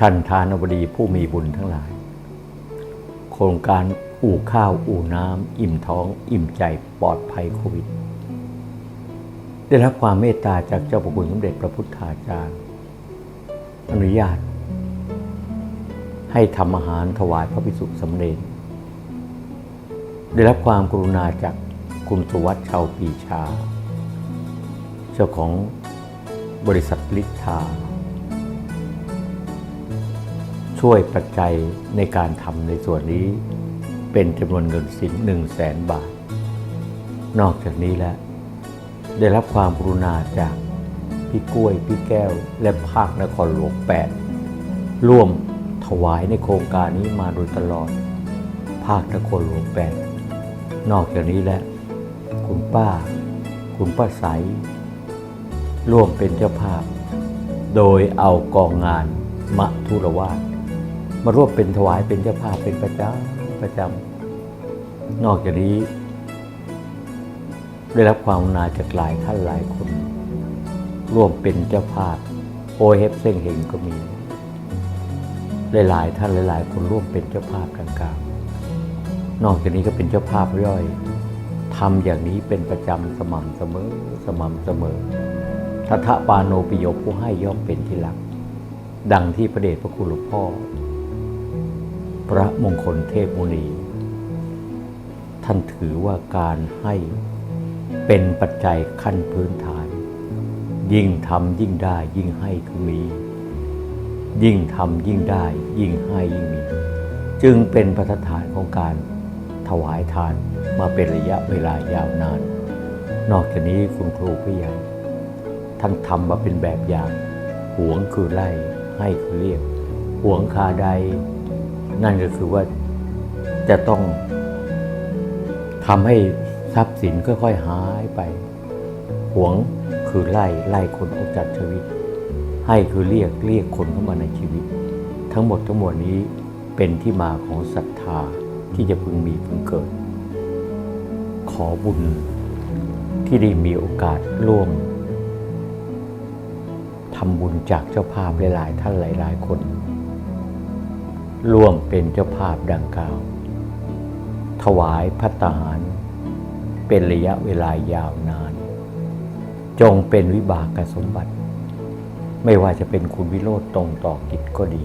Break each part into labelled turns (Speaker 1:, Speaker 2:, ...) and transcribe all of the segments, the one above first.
Speaker 1: ท่านทานบดีผู้มีบุญทั้งหลาย โครงการอู่ข้าวอู่น้ำอิ่มท้อง อิ่มใจปลอดภัยโควิด ได้รับความเมตตาจากเจ้าพระคุณสมเด็จพระพุทธาจารย์ อนุญาต ให้ทำอาหารถวายพระภิกษุสำเร็จได้รับความกรุณาจากคุณสุวัสดิ์ชาวปีชา เจ้าของบริษัทลิทธา ช่วยปัจจัยในการทำในส่วนนี้เป็นจำนวนเงินสินหนึ่งแสนบาท นอกจากนี้แล้วได้รับความกรุณาจากพี่กล้วย พี่แก้ว และภาคนครหลวงแปดร่วมถวายในโครงการนี้มาโดยตลอด ภาคนครหลวงแปดนอกจากนี้แล้วคุณป้า คุณป้าใส ร่วมเป็นเจ้าภาพ โดยเอากองงานมะทุรวาส มาร่วมเป็นถวายเป็นเจ้าภาพเป็นประจำประจำนอกจากนี้ ได้รับความกรุณาจากหลายท่านหลายคน ร่วมเป็นเจ้าภาพโอเฮฟเส้งเฮงก็มีหลายๆท่านหลาย ๆ คนร่วมเป็นเจ้าภาพกลางๆนอกจากนี้ก็เป็นเจ้าภาพย่อยทำอย่างนี้เป็นประจำสม่ำเสมอสม่ำเสมอทัทะปาโนปิโยผู้ให้ย่อมเป็นที่รัก ดังที่พระเดชพระคุณหลวงพ่อ พระมงคลเทพมุนี ท่านถือว่าการให้เป็นปัจจัยขั้นพื้นฐาน ยิ่งทำยิ่งได้ยิ่งให้คือมี ยิ่งทำยิ่งได้ยิ่งให้ยิ่งมี จึงเป็นประฐานของการถวายทานมาเป็นระยะเวลายาวนาน นอกจากนี้คุณครูผู้ใหญ่ท่านทำมาเป็นแบบอย่าง หวงคือไล่ให้คือเรียก หวงคาใด นั่นก็คือว่าจะต้องทำให้ทรัพย์สินค่อยๆหายไป หวงคือไล่ไล่คนออกจากชีวิต ให้คือเรียกเรียกคนเข้ามาในชีวิต ทั้งหมดทั้งมวลนี้เป็นที่มาของศรัทธาที่จะพึงมีพึงเกิด ขอบุญที่ได้มีโอกาสร่วมทำบุญจากเจ้าภาพหลายๆ ท่านหลาย ๆ คน ร่วมเป็นเจ้าภาพดังกล่าว ถวายพัตตาหาร เป็นระยะเวลายาวนาน จงเป็นวิบากสมบัติ ไม่ว่าจะเป็นคุณวิโรธตรงต่อกิจก็ดี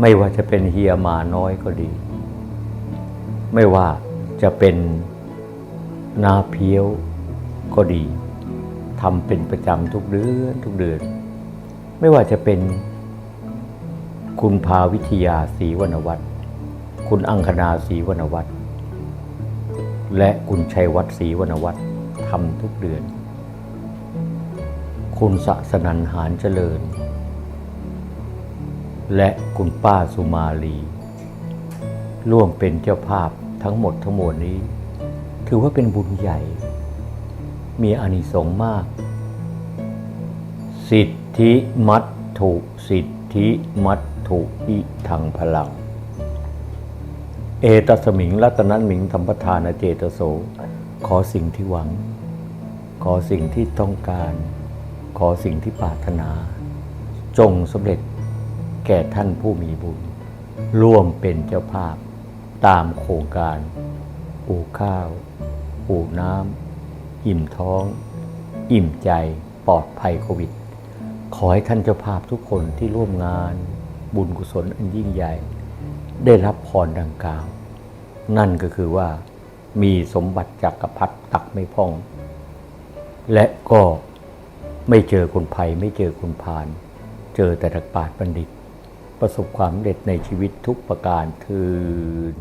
Speaker 1: ไม่ว่าจะเป็นเฮียมาน้อยก็ดี ไม่ว่าจะเป็นนาเพียวก็ดีทำเป็นประจำทุกเดือนทุกเดือน ไม่ว่าจะเป็น คุณภาวิทยาศรีวรรณวัฒน์คุณอังคณาศรีวรรณวัฒน์และคุณชัยวัฒน์ศรีวรรณวัฒน์ทำทุกเดือน คุณสะสนันหารเจริญ และคุณป้าสุมาลี ร่วมเป็นเจ้าภาพทั้งหมดทั้งมวลนี้ ถือว่าเป็นบุญใหญ่ มีอานิสงส์มาก สิทธิมัตถุสิทธิมัต ถุอิทังพลัง เอตสมิงรัตนันมิงธรรมทานเจตโส ขอสิ่งที่หวัง ขอสิ่งที่ต้องการ ขอสิ่งที่ปรารถนา จงสำเร็จแก่ท่านผู้มีบุญ ร่วมเป็นเจ้าภาพตามโครงการปูข้าวปูน้ำอิ่มท้อง อิ่มใจปลอดภัยโควิด ขอให้ท่านเจ้าภาพทุกคนที่ร่วมงาน บุญกุศลอันยิ่งใหญ่ ได้รับพรดังกล่าว นั่นก็คือว่ามีสมบัติจักรพรรดิตักไม่พ่อง และก็ไม่เจอคนภัยไม่เจอคนพาน เจอแต่ตักปาดบัณฑิต ประสบความเด็ดในชีวิตทุกประการทืน